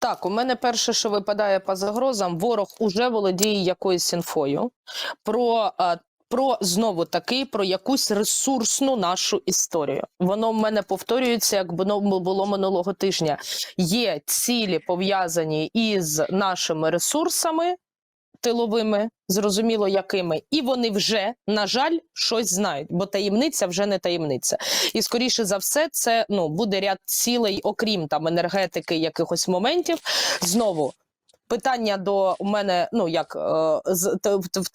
Так, у мене перше, що випадає по загрозам, ворог уже володіє якоюсь інфою про. е, Про знову таки про якусь ресурсну нашу історію. Воно в мене повторюється, як воно було минулого тижня. Є цілі пов'язані із нашими ресурсами тиловими, зрозуміло якими, і вони вже, на жаль, щось знають, бо таємниця вже не таємниця. І скоріше за все, це ну буде ряд цілей, окрім там енергетики, якихось моментів. Знову. Питання до мене, ну як е, з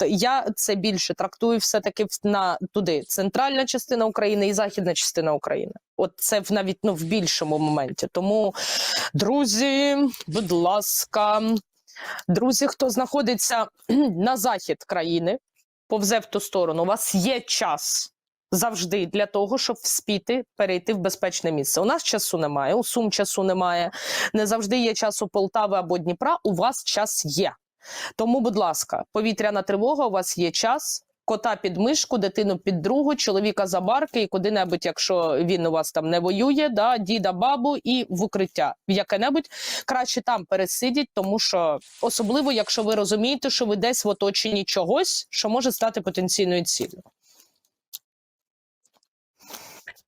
я це більше трактую все таки на туди центральна частина України і західна частина України. От це навіть ну в більшому моменті. Тому, друзі, будь ласка, друзі, хто знаходиться на захід країни, повзе в ту сторону. У вас є час завжди для того, щоб вспіти перейти в безпечне місце. У нас часу немає, у Сум часу немає. Не завжди є час у Полтави або Дніпра. У вас час є. Тому, будь ласка, повітряна тривога, у вас є час. Кота під мишку, дитину під другу, чоловіка за барки і куди-небудь, якщо він у вас там не воює, да, діда, бабу і в укриття. В яке-небудь краще там пересидіть, тому що особливо, якщо ви розумієте, що ви десь в оточенні чогось, що може стати потенційною ціллю.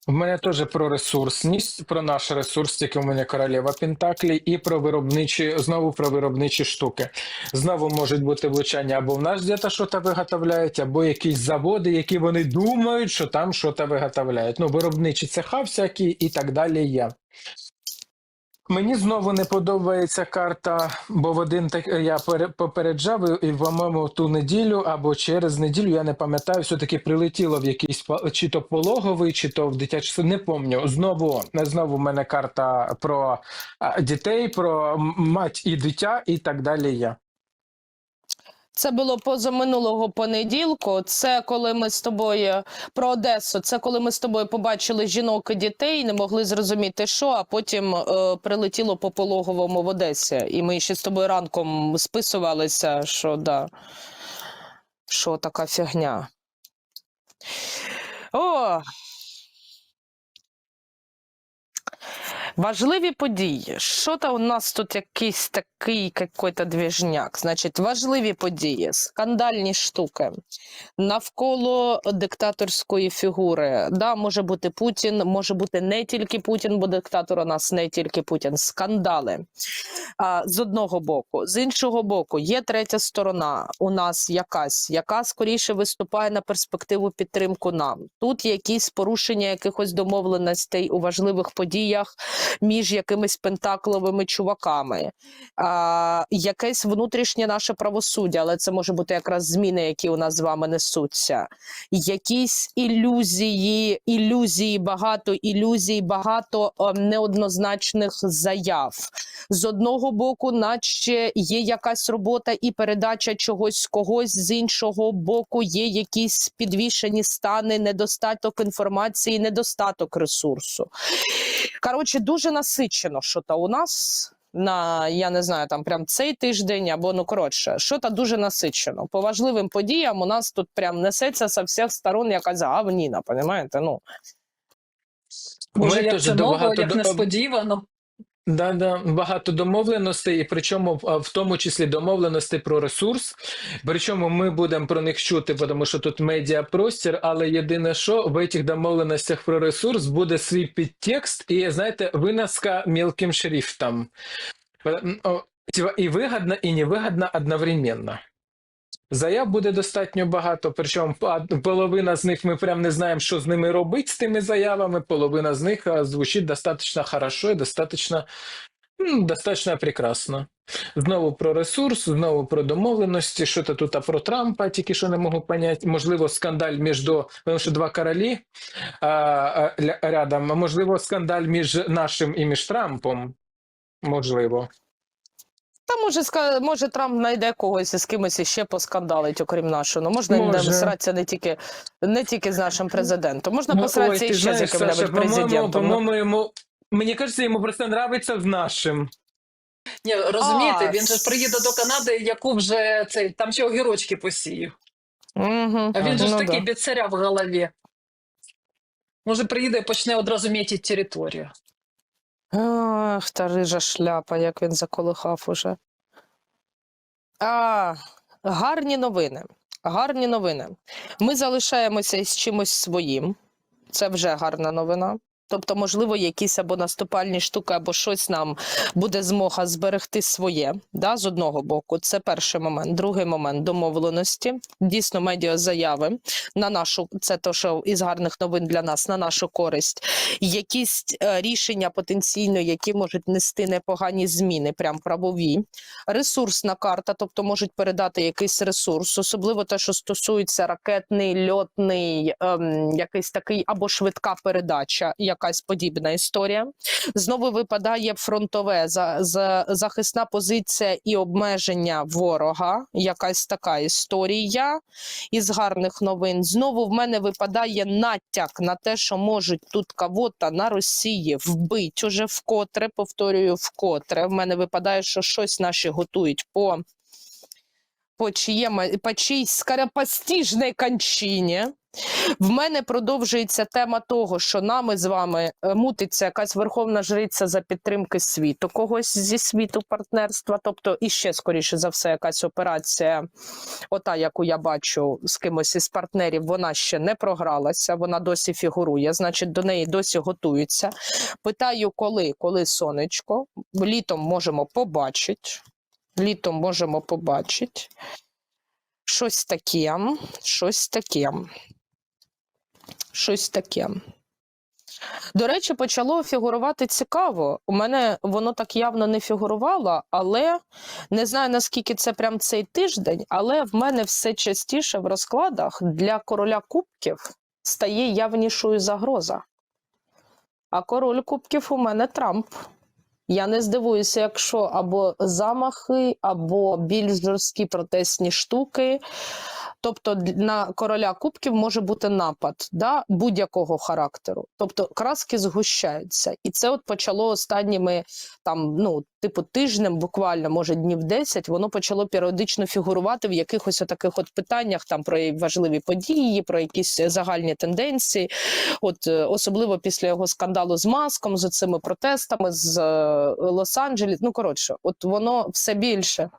В мене теж про ресурсність, про наш ресурс, який у мене королева Пентаклі, і про виробничі, знову про виробничі штуки. Знову можуть бути влучання або в нас десь щось виготовляють, або якісь заводи, які вони думають, що там щось виготовляють. Ну, виробничі цеха всякі і так далі є. Мені знову не подобається карта, бо в один так я пере- попереджав, і, по-моєму, ту неділю або через неділю, я не пам'ятаю, все-таки прилетіло в якийсь чи то пологовий, чи то в дитячий не пам'ятаю. Знову, знову в мене карта про дітей, про мать і дитя, і так далі є. Це було позаминулого понеділку. Це коли ми з тобою про Одесу. Це коли ми з тобою побачили жінок і дітей, не могли зрозуміти, що, а потім е, прилетіло по пологовому в Одесі. І ми ще з тобою ранком списувалися, що да, що така фігня. О! Важливі події. Що то у нас тут якийсь такий какой-то двіжняк? Значить, важливі події, скандальні штуки навколо диктаторської фігури. Да, може бути Путін, може бути не тільки Путін, бо диктатор у нас не тільки Путін. Скандали а, з одного боку. З іншого боку, є третя сторона у нас якась, яка скоріше виступає на перспективу підтримку нам. Тут якісь порушення якихось домовленостей у важливих подіях між якимись пентакловими чуваками, а, якесь внутрішнє наше правосуддя, але це може бути якраз зміни, які у нас з вами несуться. Якісь ілюзії, ілюзії, багато ілюзій, багато неоднозначних заяв. З одного боку, наче є якась робота і передача чогось когось, з іншого боку, є якісь підвішені стани, недостаток інформації, недостаток ресурсу. Коротше, дуже насичено, що то у нас. На я не знаю, там прям цей тиждень або ну коротше, що то дуже насичено. По важливим подіям у нас тут прям несеться з всіх сторон якась гавніна, понімаєте? Ну Боже, як це ново, як несподівано. Да, да, багато домовленостей, і причому в тому числі домовленостей про ресурс. Причому ми будемо про них чути, тому що тут медіапростір, але єдине, що в цих домовленостях про ресурс буде свій підтекст, і знаєте, виноска мілким шрифтом. І вигідно, і невигідно одновременно. Заяв буде достатньо багато, причому половина з них ми прям не знаємо, що з ними робити з тими заявами. Половина з них звучить достатньо хорошо і достатньо, достатньо прекрасно. Знову про ресурс, знову про домовленості, що то тут а про Трампа, тільки що не можу поняти. Можливо, скандаль між до, тому що два королі а, а, рядом, можливо, скандаль між нашим і між Трампом. Можливо. Та може може Трамп знайде когось і з кимось іще поскандалить, окрім нашого. Ну можна Може. не не тільки не тільки з нашим президентом. Можна Ну, посратися ой, іще з знаєш, Саша, яким-небудь президентом. Ну, по-моєму, йому, мені кажеться, йому просто нравиться з нашим. Ні, розумієте, А, він же ж приїде до Канади, яку вже цей там ще огірочки посіяв. Угу. А він же ж ну, такий да. без царя в голові. Може, приїде і почне одразу мітити територію. Ах, та рижа шляпа, як він заколихав уже. А, гарні новини. Гарні новини. Ми залишаємося із чимось своїм. Це вже гарна новина. Тобто, можливо, якісь або наступальні штуки, або щось нам буде змога зберегти своє. Да, з одного боку, це перший момент. Другий момент домовленості. Дійсно, медіазаяви на нашу, це то, що із гарних новин для нас на нашу користь. Якісь е, рішення потенційно, які можуть нести непогані зміни, прям правові. Ресурсна карта, тобто можуть передати якийсь ресурс, особливо те, що стосується ракетний, льотний, ем, якийсь такий або швидка передача, якась подібна історія. Знову випадає фронтове за, за захисна позиція і обмеження ворога. Якась така історія із гарних новин. Знову в мене випадає натяк на те, що можуть тут кого-то на Росії вбити уже вкотре. Повторюю, вкотре. В мене випадає, що щось наші готують по. По, чиєму, по чиїсь скоропостіжній кончині. В мене продовжується тема того, що нами з вами е, мутиться якась верховна жриця за підтримки світу, когось зі світу партнерства, тобто і ще скоріше за все, якась операція, ота, яку я бачу з кимось із партнерів, вона ще не програлася, вона досі фігурує, значить, до неї досі готуються. Питаю, коли, коли сонечко, літом можемо побачити. Літом можемо побачити. Щось таке, щось таке. Щось таке. До речі, почало фігурувати цікаво. У мене воно так явно не фігурувало, але не знаю наскільки це прям цей тиждень, але в мене все частіше в розкладах для короля кубків стає явнішою загроза. А король кубків у мене Трамп. Я не здивуюся, якщо або замахи, або більш жорсткі протестні штуки. Тобто на короля кубків може бути напад да, будь-якого характеру. Тобто краски згущаються. І це от почало останніми там, ну, типу, тижнем, буквально, може, днів 10, воно почало періодично фігурувати в якихось таких от питаннях там про важливі події, про якісь е, загальні тенденції. От е, особливо після його скандалу з маском, з цими протестами з е, Лос-Анджелес. Ну коротше, от воно все більше.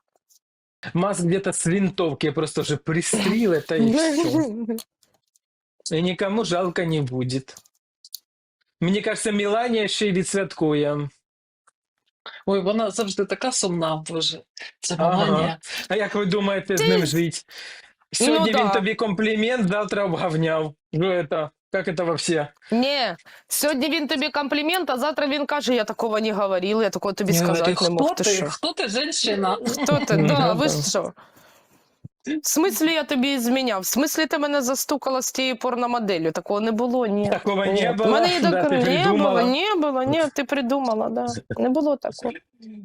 Маск где-то с винтовки просто уже пристрелит, и все. И никому жалко не будет. Мне кажется, Мелания ще й відсвяткує. Ой, вона завжди така сумна, боже. Це Ага. Меланія. А як ви думаєте з ним жити? Сьогодні Ну він да. тобі комплімент, завтра обгавняв. Що это? Как это вообще? Ні, сьогодні він тобі комплімент, а завтра він каже: я такого не говорив, я такого тобі Я сказати не мог. Ти ти? що? Хто ти, женщина? Хто ти? Ну, Да, да, ви що? В смислі я тобі зміняв? В смислі ти мене застукала з тією порномоделлю? Такого не було, ні. Такого Ні. не У було, мене і да, не було, не було, ні, ти придумала, да. Не було такого.